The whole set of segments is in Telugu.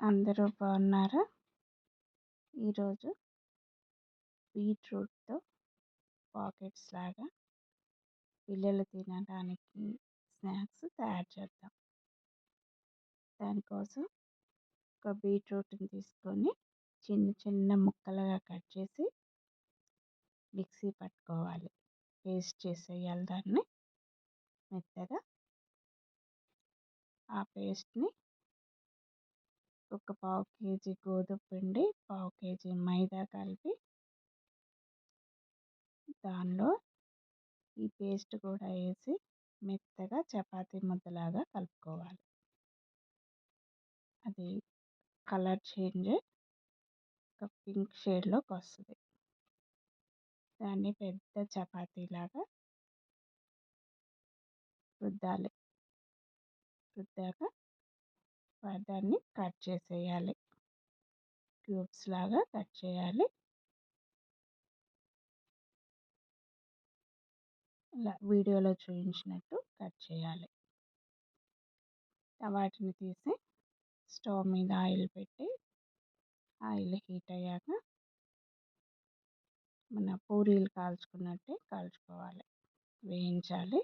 అందరూ బాగున్నారా? ఈరోజు బీట్రూట్తో పాకెట్స్ లాగా పిల్లలు తినడానికి స్నాక్స్ తయారు చేద్దాం. దానికోసం ఒక బీట్రూట్ని తీసుకొని చిన్న చిన్న ముక్కలుగా కట్ చేసి మిక్సీ పట్టుకోవాలి. పేస్ట్ చేసేయాలి దాన్ని మెత్తగా ఆ పేస్ట్ని ఒక పావు కేజీ గోధుమ పిండి పావు కేజీ మైదా కలిపి దానిలో ఈ పేస్ట్ కూడా వేసి మెత్తగా చపాతీ ముద్దలాగా కలుపుకోవాలి. అది కలర్ చేంజ్ ఒక పింక్ షేడ్లోకి వస్తుంది. దాన్ని పెద్ద చపాతీలాగా రుద్దాలి. రుద్దాక దాన్ని కట్ చేసేయాలి. క్యూబ్స్ లాగా కట్ చేయాలి. ఇలా వీడియోలో చూపించినట్టు కట్ చేయాలి. వాటిని తీసి స్టవ్ మీద ఆయిల్ పెట్టి ఆయిల్ హీట్ అయ్యాక మన పూరీలు కాల్చుకున్నట్టే కాల్చుకోవాలి. వేయించాలి.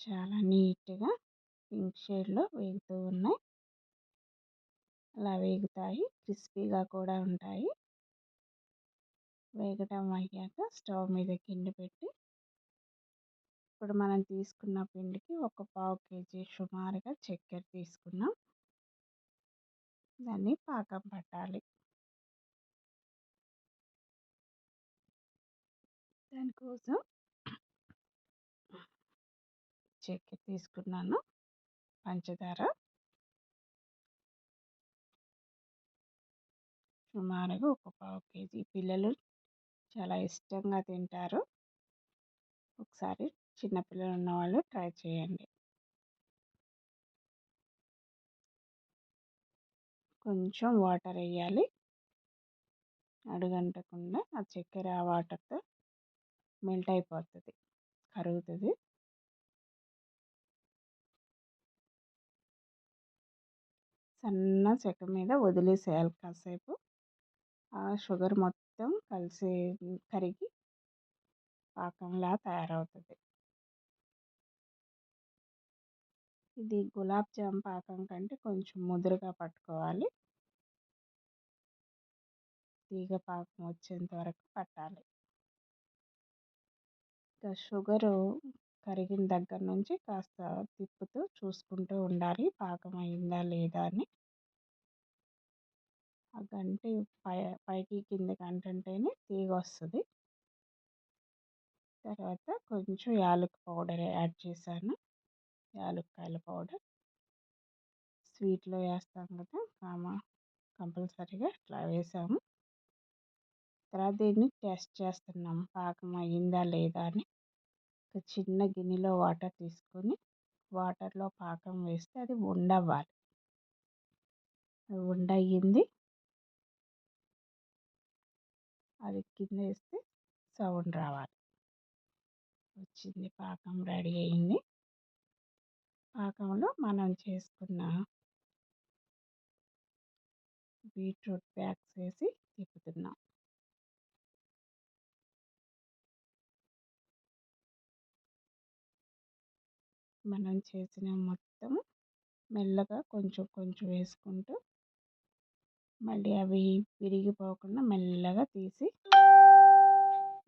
చాలా నీట్గా పింక్ షేడ్లో వేగుతూ ఉన్నాయి. అలా వేగుతాయి. క్రిస్పీగా కూడా ఉంటాయి. వేగటం అయ్యాక స్టవ్ మీద గిన్నె పెట్టి ఇప్పుడు మనం తీసుకున్న పిండికి ఒక పావు కేజీ సుమారుగా చక్కెర తీసుకున్నాం దాన్ని పాకం పట్టాలి. దానికోసం చెక్కి తీసుకున్నాను. పంచదార. సుమారుగా ఒక పావు కేజీ. పిల్లలు చాలా ఇష్టంగా తింటారు. ఒకసారి చిన్నపిల్లలు ఉన్నవాళ్ళు ట్రై చేయండి. కొంచెం వాటర్ వేయాలి అడుగంటకుండా ఆ చక్కెర ఆ వాటర్తో మెల్ట్ అయిపోతుంది. కరుగుతుంది. సన్న చెక్క మీద వదిలేసేయాలి కాసేపు. ఆ షుగర్ మొత్తం కలిసి కరిగి పాకంలా తయారవుతుంది. ఇది గులాబ్ జామ్ పాకం కంటే కొంచెం ముదురుగా పట్టుకోవాలి. తీగ పాకం వచ్చేంత వరకు పట్టాలి. ఇంకా షుగరు కరిగిన దగ్గర నుంచి కాస్త తిప్పుతూ చూసుకుంటూ ఉండాలి. పాకం అయిందా లేదా అని. ఆ గంటి పై పైకి కిందకి అంటుంటేనే తీగ వస్తుంది. తర్వాత కొంచెం యాలక్ పౌడర్ యాడ్ చేశాను. యాలక్కాయల పౌడర్. స్వీట్లో వేస్తాం కదా కామా కంపల్సరీగా ఇట్లా వేసాము. తర్వాత దీన్ని టెస్ట్ చేస్తున్నాం. పాకం అయ్యిందా లేదా అని. ఒక చిన్న గిన్నెలో వాటర్ తీసుకొని వాటర్లో పాకం వేస్తే అది ఉండవ్వాలి. అయ్యింది అది కింద వేస్తే సౌండ్ రావాలి. వచ్చింది పాకం రెడీ అయింది పాకంలో మనం చేసుకున్న బీట్రూట్ ప్యాక్స్ వేసి తిప్పుతున్నాం. మనం చేసిన మొత్తం మెల్లగా కొంచెం కొంచెం వేసుకుంటూ మళ్ళీ అవి విరిగిపోకుండా మెల్లగా తీసి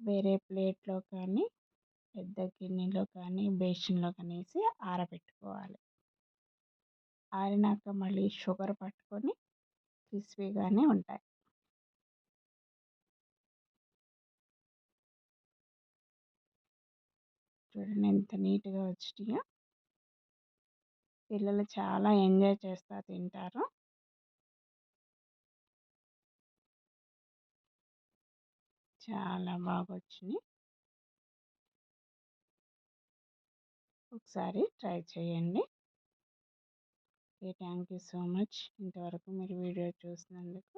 వేరే ప్లేట్లో కానీ పెద్ద గిన్నెలో కానీ బేసిన్లో కానీ వేసి ఆరబెట్టుకోవాలి. ఆరినాక మళ్ళీ షుగర్ పట్టుకొని క్రిస్పీగానే ఉంటాయి. చూడండి ఎంత నీట్గా వచ్చినాయో. పిల్లలు చాలా ఎంజాయ్ చేస్తూ తింటారు. చాలా బాగా వచ్చినాయి ఒకసారి ట్రై చేయండి. Okay thank you so much. ఇంతవరకు మీరు వీడియో చూసినందుకు